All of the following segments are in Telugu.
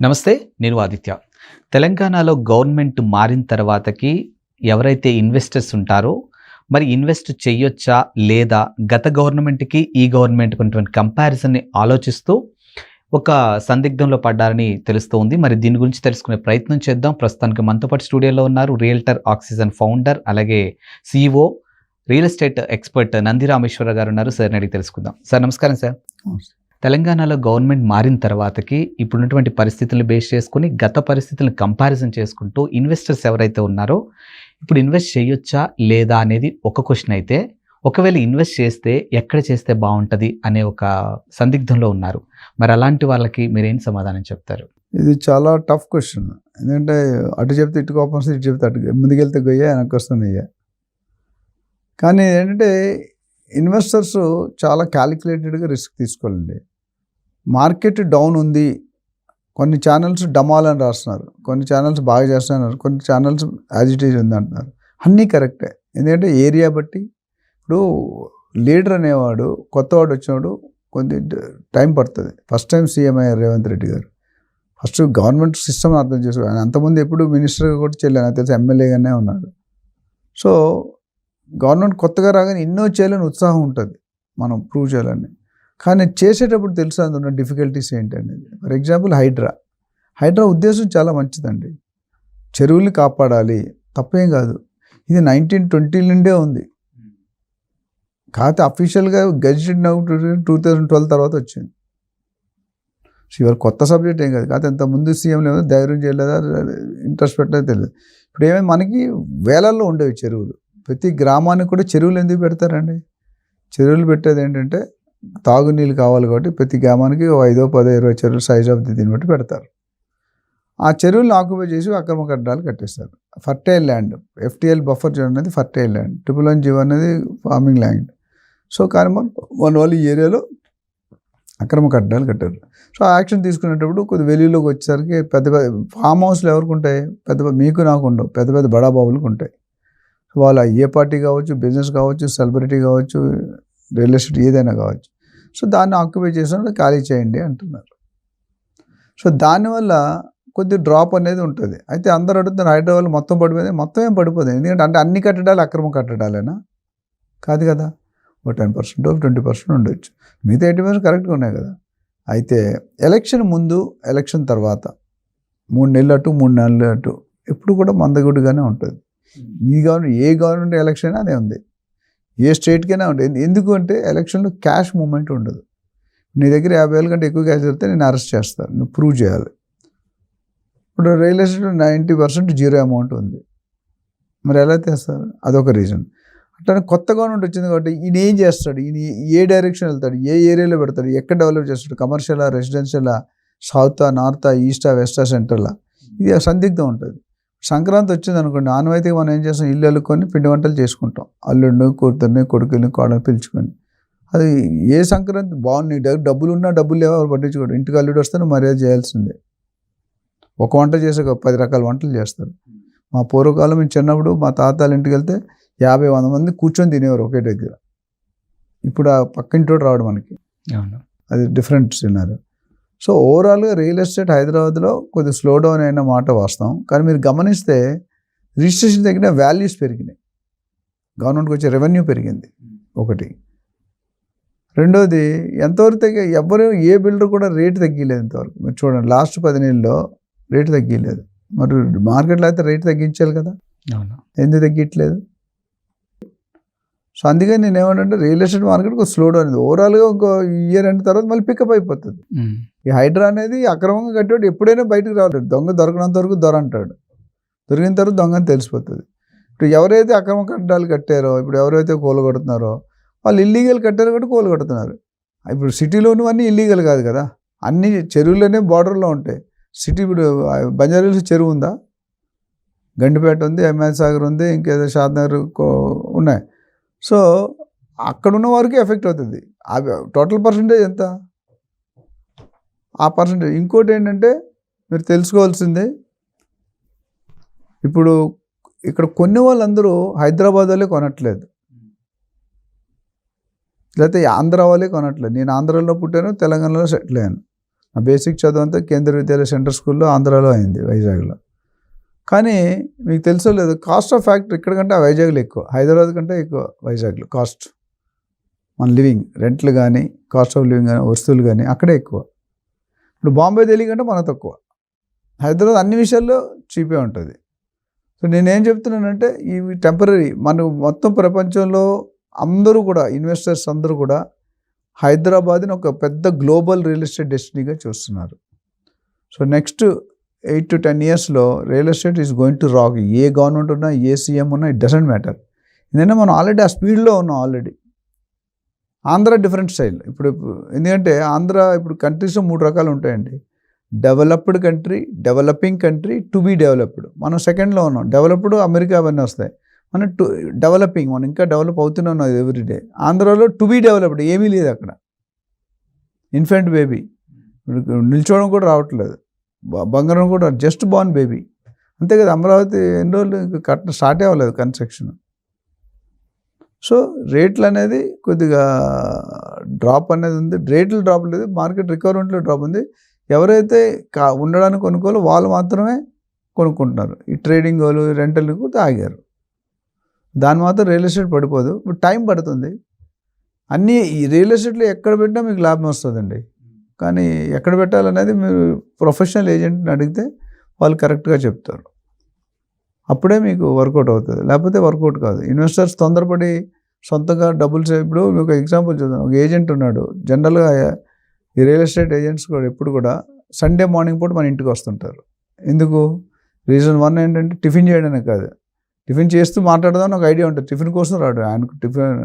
నమస్తే నేను ఆదిత్య. తెలంగాణలో గవర్నమెంట్ మారిన తర్వాతకి ఎవరైతే ఇన్వెస్టర్స్ ఉంటారో మరి ఇన్వెస్ట్ చేయొచ్చా లేదా గత గవర్నమెంట్కి ఈ గవర్నమెంట్కి ఉన్నటువంటి కంపారిజన్ని ఆలోచిస్తూ ఒక సందిగ్ధంలో పడ్డారని తెలుస్తూ ఉంది మరి దీని గురించి తెలుసుకునే ప్రయత్నం చేద్దాం. ప్రస్తుతానికి మనతో పాటు స్టూడియోలో ఉన్నారు రియల్టర్ ఆక్సిజన్ ఫౌండర్ అలాగే CEO real estate expert Nandi Rameshwara garu ఉన్నారు. సార్ అడిగి తెలుసుకుందాం. సార్ నమస్కారం సార్. తెలంగాణలో గవర్నమెంట్ మారిన తర్వాతకి ఇప్పుడున్నటువంటి పరిస్థితులను బేస్ చేసుకుని గత పరిస్థితులను కంపారిజన్ చేసుకుంటూ ఇన్వెస్టర్స్ ఎవరైతే ఉన్నారో ఇప్పుడు ఇన్వెస్ట్ చేయొచ్చా లేదా అనేది ఒక క్వశ్చన్ అయితే ఒకవేళ ఇన్వెస్ట్ చేస్తే ఎక్కడ చేస్తే బాగుంటుంది అనే ఒక సందిగ్ధంలో ఉన్నారు. మరి అలాంటి వాళ్ళకి మీరేం సమాధానం చెప్తారు? ఇది చాలా టఫ్ క్వశ్చన్ ఎందుకంటే అటు చెప్తే ఇటు కోపం వస్తుంది ఇటు చెప్తే అటు ముందుకెళ్తే గొయ్య వెనక్కి వస్తుంది అయ్యా కానీ ఏంటంటే ఇన్వెస్టర్స్ చాలా క్యాలిక్యులేటెడ్గా రిస్క్ తీసుకోవాలండి. మార్కెట్ డౌన్ ఉంది. కొన్ని ఛానల్స్ డమాల్ అని రాస్తున్నారు. కొన్ని ఛానల్స్ బాగా చేస్తున్నారు. కొన్ని ఛానల్స్ యాజిటేజ్ ఉంది అంటున్నారు. అన్నీ కరెక్టే. ఎందుకంటే ఏరియా బట్టి ఇప్పుడు లీడర్ అనేవాడు కొత్తవాడు వచ్చినవాడు కొంచెం టైం పడుతుంది. ఫస్ట్ టైం సీఎం అయ్యారు రేవంత్ రెడ్డి గారు. ఫస్ట్ గవర్నమెంట్ సిస్టమ్ అర్థం చేసుకో ఆయన అంతకుముందు ఎప్పుడు మినిస్టర్గా కూడా చేయలేదు. నాకు తెలిసి ఎమ్మెల్యేగానే ఉన్నాడు. సో గవర్నమెంట్ కొత్తగా రాగానే ఎన్నో చేయాలని ఉత్సాహం ఉంటుంది. మనం ప్రూవ్ చేయాలని. కానీ చేసేటప్పుడు తెలుసు అందులో డిఫికల్టీస్ ఏంటి అనేది ఫర్ ఎగ్జాంపుల్ హైడ్రా హైడ్రా ఉద్దేశం చాలా మంచిదండి. చెరువుల్ని కాపాడాలి. తప్పేం కాదు. ఇది నైన్టీన్ ట్వంటీ నుండే ఉంది. కాకపోతే అఫీషియల్గా గెజిటెడ్ టూ థౌజండ్ ట్వెల్వ్ తర్వాత వచ్చింది. సో ఇవాళ కొత్త సబ్జెక్ట్ ఏం కాదు. కాకపోతే ఇంత ముందు సీఎం లేదా ధైర్యం చేయలేదా? ఇంట్రెస్ట్ పెట్టలేదు? తెలియదు. ఇప్పుడు ఏమైనా మనకి వేలల్లో ఉండేవి చెరువులు. ప్రతి గ్రామానికి కూడా చెరువులు ఎందుకు పెడతారండి? చెరువులు పెట్టేది ఏంటంటే తాగునీళ్ళు కావాలి కాబట్టి ప్రతి గ్రామానికి ఓ ఐదో పదో ఇరవై చెరువులు సైజ్ ఆఫ్ ది దీన్ని బట్టి పెడతారు. ఆ చెరువులను ఆక్యుపై చేసి అక్రమ కట్టడాలు కట్టేస్తారు. Fertile land FTL buffer zone అనేది fertile land triple one GO అనేది ఫార్మింగ్ ల్యాండ్ సో కానీ మన మన వాళ్ళు ఈ ఏరియాలో అక్రమ కట్టడాలు కట్టారు. సో ఆ యాక్షన్ తీసుకునేటప్పుడు కొద్ది వెలుగులోకి వచ్చేసరికి పెద్ద పెద్ద ఫామ్ హౌస్లు ఎవరికి ఉంటాయి? పెద్ద పెద్ద మీకు నాకు ఉండవు. పెద్ద పెద్ద బడాబాబులకు ఉంటాయి. వాళ్ళ ఏ పార్టీ కావచ్చు బిజినెస్ కావచ్చు సెలబ్రిటీ కావచ్చు రియల్ ఎస్టేట్ ఏదైనా కావచ్చు. సో దాన్ని ఆక్యుపై చేసిన ఖాళీ చేయండి అంటున్నారు. సో దానివల్ల కొద్ది డ్రాప్ అనేది ఉంటుంది. అయితే అందరు అడుగుతున్నారు హైదరాబాద్ మొత్తం పడిపోయింది. మొత్తం ఏం పడిపోతుంది? ఎందుకంటే అంటే అన్ని కట్టడాలు అక్రమ కట్టడాలేనా? కాదు కదా. ఒక టెన్ పర్సెంట్ ట్వంటీ పర్సెంట్ ఉండొచ్చు. మిగతా ఎయిటీ పర్సెంట్ కరెక్ట్గా ఉన్నాయి కదా. అయితే ఎలక్షన్ ముందు ఎలక్షన్ తర్వాత మూడు నెలలు అటు మూడు నెలలు అటు ఎప్పుడు కూడా మందగుడిగానే ఉంటుంది. ఈ గవర్నమెంట్ ఏ గవర్నమెంట్ ఎలక్షన్ అయినా అదే ఉంది. ఏ స్టేట్కైనా ఉంటుంది ఎందుకు అంటే ఎలక్షన్లో క్యాష్ మూమెంట్ ఉండదు. నీ దగ్గర యాభై వేల కంటే ఎక్కువ క్యాష్ దొరికితే నేను అరెస్ట్ చేస్తాను నువ్వు ప్రూవ్ చేయాలి. ఇప్పుడు real estate ninety percent zero amount ఉంది. మరి ఎలా తెస్తారు అదొక రీజన్. అట్లా కొత్త గవర్నమెంట్ వచ్చింది కాబట్టి ఈయన ఏం చేస్తాడు? ఈయన ఏ డైరెక్షన్ వెళ్తాడు? ఏ ఏరియాలో పెడతాడు? ఎక్కడ డెవలప్ చేస్తాడు? కమర్షియలా రెసిడెన్షియలా? సౌతా నార్తా ఈస్టా వెస్టా సెంట్రలా? ఇది సందిగ్ధం ఉంటుంది. సంక్రాంతి వచ్చింది అనుకోండి ఆనవాయితీగా మనం ఏం చేస్తాం? ఇల్లు అల్లుకొని పిండి వంటలు చేసుకుంటాం. అల్లుడిని కూతుర్ని కొడుకుని కోడని పిలుచుకొని. అది ఏ సంక్రాంతి బాగుంది? డబ్బు- డబ్బులు ఉన్నా డబ్బులు లేవో? పట్టించుకోడు ఇంటికి అల్లుడు వస్తే మర్యాద చేయాల్సిందే. ఒక వంట చేసే ఒక పది రకాల వంటలు చేస్తారు. మా పూర్వకాలం మేము చిన్నప్పుడు మా తాతల ఇంటికి వెళ్తే యాభై వంద మంది కూర్చొని తినేవారు ఒకే దగ్గర. ఇప్పుడు ఆ పక్కింటోడు రావడం మనకి. అవును. అది డిఫరెంట్ సినారీ సో ఓవరాల్గా రియల్ ఎస్టేట్ హైదరాబాద్లో కొద్దిగా స్లో డౌన్ అయిన మాట వాస్తవం. కానీ మీరు గమనిస్తే రిజిస్ట్రేషన్ తగ్గిన వాల్యూస్ పెరిగినాయి. గవర్నమెంట్కి వచ్చే రెవెన్యూ పెరిగింది. ఒకటి. రెండోది ఎంతవరకు తగ్గి ఎవ్వరు ఏ బిల్డర్ కూడా రేటు తగ్గిలేదు ఇంతవరకు. మీరు చూడండి లాస్ట్ పది నెలల్లో రేటు తగ్గిలేదు. మరి మార్కెట్లో అయితే రేటు తగ్గించాలి కదా. అవును. ఎందుకు తగ్గట్లేదు? సో అందుకని నేను ఏమంటే రియల్ ఎస్టేట్ మార్కెట్ ఒక స్లో డౌన్ ఓవరాల్గా ఒక ఇయర్ అయిన తర్వాత మళ్ళీ పికప్ అయిపోతుంది. ఉమ్. ఈ హైడ్రా అనేది అక్రమంగా కట్టేవాడు ఎప్పుడైనా బయటకు రావాలి. దొంగ దొరకనంత వరకు దొర అంటాడు. దొరికిన తర్వాత దొంగ అని తెలిసిపోతుంది. ఇప్పుడు ఎవరైతే అక్రమ కట్టడాలు కట్టారో ఇప్పుడు ఎవరైతే కూలగొడుతున్నారో వాళ్ళు ఇల్లీగల్ కట్టారో కూడా కూలగొడుతున్నారు ఇప్పుడు సిటీలోను అన్నీ ఇల్లీగల్ కాదు కదా. అన్ని చెరువులోనే బార్డర్లో ఉంటాయి. సిటీ ఇప్పుడు బంజారాహిల్స్ చెరువు ఉందా? గండిపేట ఉంది ఎంఎస్ సాగర్ ఉంది ఇంకేదో షాద్నగర్ ఉన్నాయి. సో అక్కడ ఉన్న వారికి ఎఫెక్ట్ అవుతుంది. అవి టోటల్ పర్సంటేజ్ ఎంత? ఆ పర్సంటేజ్. ఇంకోటి ఏంటంటే మీరు తెలుసుకోవాల్సిందే ఇప్పుడు ఇక్కడ కొన్ని వాళ్ళందరూ హైదరాబాద్ వాళ్ళే కొనట్లేదు. లేకపోతే ఆంధ్ర వాళ్ళే కొనట్లేదు. నేను ఆంధ్రాలో పుట్టాను తెలంగాణలో సెటిల్ అయ్యాను నా బేసిక్ చదువు అంతా కేంద్ర విద్యాలయ సెంటర్ స్కూల్లో ఆంధ్రాలో అయింది వైజాగ్లో. కానీ మీకు తెలుసో లేదు కాస్ట్ ఆఫ్ ఫ్యాక్టరీ ఇక్కడ కంటే ఆ వైజాగ్లో ఎక్కువ. హైదరాబాద్ కంటే ఎక్కువ వైజాగ్లో కాస్ట్ మన లివింగ్ రెంట్లు కానీ కాస్ట్ ఆఫ్ లివింగ్ కానీ వస్తువులు కానీ అక్కడే ఎక్కువ. ఇప్పుడు బాంబే ఢిల్లీ కంటే మన తక్కువ. హైదరాబాద్ అన్ని విషయాల్లో చీపే ఉంటుంది. సో నేనేం చెప్తున్నానంటే ఇవి టెంపరీ మన మొత్తం ప్రపంచంలో అందరూ కూడా ఇన్వెస్టర్స్ అందరూ కూడా హైదరాబాద్ని ఒక పెద్ద గ్లోబల్ రియల్ ఎస్టేట్ డెస్టినీగా చూస్తున్నారు. So next eight to ten ఇయర్స్లో real estate is going to rock. A government ఉన్నా ఏ సీఎం ఉన్నా ఇట్ డజంట్ మ్యాటర్. ఎందుకంటే మనం ఆల్రెడీ ఆ స్పీడ్లో ఉన్నాం ఆల్రెడీ. Andhra different style. ఇప్పుడు ఎందుకంటే ఆంధ్ర ఇప్పుడు కంట్రీస్లో మూడు రకాలు ఉంటాయండి. Developed country developing country to be developed. మనం సెకండ్లో ఉన్నాం. డెవలప్డ్ అమెరికా అవన్నీ వస్తాయి. మనం టు డెవలపింగ్ మనం ఇంకా డెవలప్ అవుతూనే ఉన్నాం ఎవ్రీడే ఆంధ్రాలో టు బీ డెవలప్డ్ ఏమీ లేదు అక్కడ. Infant baby. నిల్చోవడం కూడా రావట్లేదు. బంగారం కూడా జస్ట్ బాన్ బేబీ అంతే కదా అమరావతి ఎన్ని రోజులు కట్ట స్టార్ట్ అవ్వలేదు కన్స్ట్రక్షన్ సో రేట్లు అనేది కొద్దిగా డ్రాప్ అనేది ఉంది. రేట్లు డ్రాప్ లేదు మార్కెట్ రిక్వైర్మెంట్లో డ్రాప్ ఉంది. ఎవరైతే కా ఉండడానికి కొనుక్కోవాలో వాళ్ళు మాత్రమే కొనుక్కుంటున్నారు. ఈ ట్రేడింగ్ వాళ్ళు రెంటల్ తాగారు దాని మాత్రం రియల్ ఎస్టేట్ పడిపోదు. ఇప్పుడు టైం పడుతుంది. అన్నీ ఈ రియల్ ఎస్టేట్లో ఎక్కడ పెట్టినా మీకు లాభం వస్తుందండి. కానీ ఎక్కడ పెట్టాలనేది మీరు ప్రొఫెషనల్ ఏజెంట్ని అడిగితే వాళ్ళు కరెక్ట్గా చెప్తారు. అప్పుడే మీకు వర్కౌట్ అవుతుంది. లేకపోతే వర్కౌట్ కాదు. ఇన్వెస్టర్స్ తొందరపడి సొంతంగా డబ్బులు సే- ఇప్పుడు మీకు ఒక ఎగ్జాంపుల్ చూద్దాం ఒక ఏజెంట్ ఉన్నాడు. జనరల్గా ఈ రియల్ ఎస్టేట్ ఏజెంట్స్ కూడా ఎప్పుడు కూడా సండే మార్నింగ్ పూట మన ఇంటికి వస్తుంటారు. ఎందుకు? రీజన్ వన్ ఏంటంటే టిఫిన్ చేయడానికి కాదు. టిఫిన్ చేస్తూ మాట్లాడదామని ఒక ఐడియా ఉంటుంది. టిఫిన్ కోసం రాడు. ఆయనకు టిఫిన్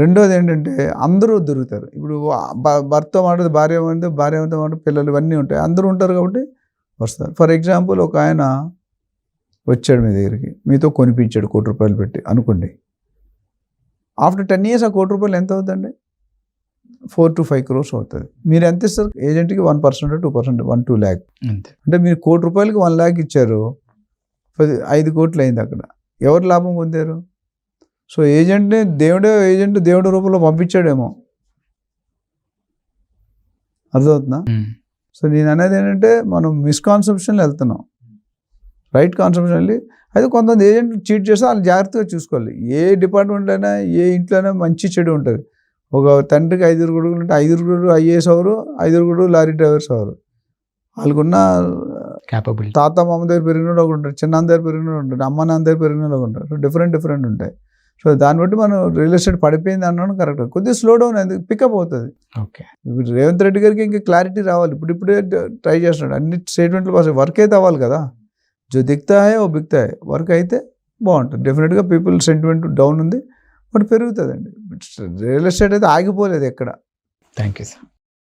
రెండోది ఏంటంటే అందరూ దొరుకుతారు. ఇప్పుడు భర్త మాట భార్య మాట భార్య మాట పిల్లలు ఇవన్నీ ఉంటాయి. అందరూ ఉంటారు కాబట్టి వస్తారు. ఫర్ ఎగ్జాంపుల్ ఒక ఆయన వచ్చాడు మీ దగ్గరికి మీతో కొనిపించాడు కోటి రూపాయలు పెట్టి అనుకోండి. ఆఫ్టర్ టెన్ ఇయర్స్ ఆ కోటి రూపాయలు ఎంత అవుతుందండి? ఫోర్ టు ఫైవ్ క్రోర్స్ అవుతుంది. మీరు ఎంత ఇస్తారు? ఏజెంట్కి one percent two percent one two lakh. అంటే మీరు కోటి రూపాయలకి వన్ ల్యాక్ ఇచ్చారు పది ఐదు కోట్లు అయింది అక్కడ. ఎవరు లాభం పొందారు? సో ఏజెంట్ని దేవుడే ఏజెంట్ దేవుడి రూపంలో పంపించాడేమో. అర్థమవుతుందా. సో నేను అనేది ఏంటంటే మనం మిస్కాన్సెప్షన్లో వెళ్తున్నాం. రైట్ కాన్సెప్షన్ వెళ్ళి అయితే కొంతమంది ఏజెంట్ చీట్ చేస్తే వాళ్ళు జాగ్రత్తగా చూసుకోవాలి. ఏ డిపార్ట్మెంట్లో అయినా ఏ ఇంట్లోనే మంచి చెడు ఉంటుంది. ఒక తండ్రికి ఐదుగురు కొడుకులు ఉంటే ఐదుగురు ఐఏఎస్ అవరు ఐదుగురు లారీ డ్రైవర్స్ అవరు వాళ్ళకున్న క్యాపబిలిటీ తాత మామ దగ్గర పెరిగినోడు ఒకటి ఉంటాడు చిన్న దగ్గర పెరిగినోడు ఉంటాడు అమ్మ నాన్న దగ్గర పెరిగినోడు ఒకటి ఉంటాడు సో డిఫరెంట్ డిఫరెంట్ ఉంటాయి. సో దాన్ని బట్టి మనం రియల్ ఎస్టేట్ పడిపోయింది అన్నాను కరెక్ట్. కొద్దిగా స్లో డౌన్ అయింది పికప్ అవుతుంది. ఓకే. ఇప్పుడు రేవంత్ రెడ్డి గారికి ఇంకా క్లారిటీ రావాలి. ఇప్పుడు ఇప్పుడే ట్రై చేస్తున్నాడు. అన్ని స్టేట్మెంట్లు పాస్ వర్క్ అయితే అవ్వాలి కదా. జో దిక్తా హే ఓ బిక్తా హే. వర్క్ అయితే బాగుంటుంది. డెఫినెట్గా పీపుల్ సెంటిమెంట్ డౌన్ ఉంది బట్ పెరుగుతుందండి. రియల్ ఎస్టేట్ అయితే ఆగిపోలేదు ఎక్కడ. Thank you sir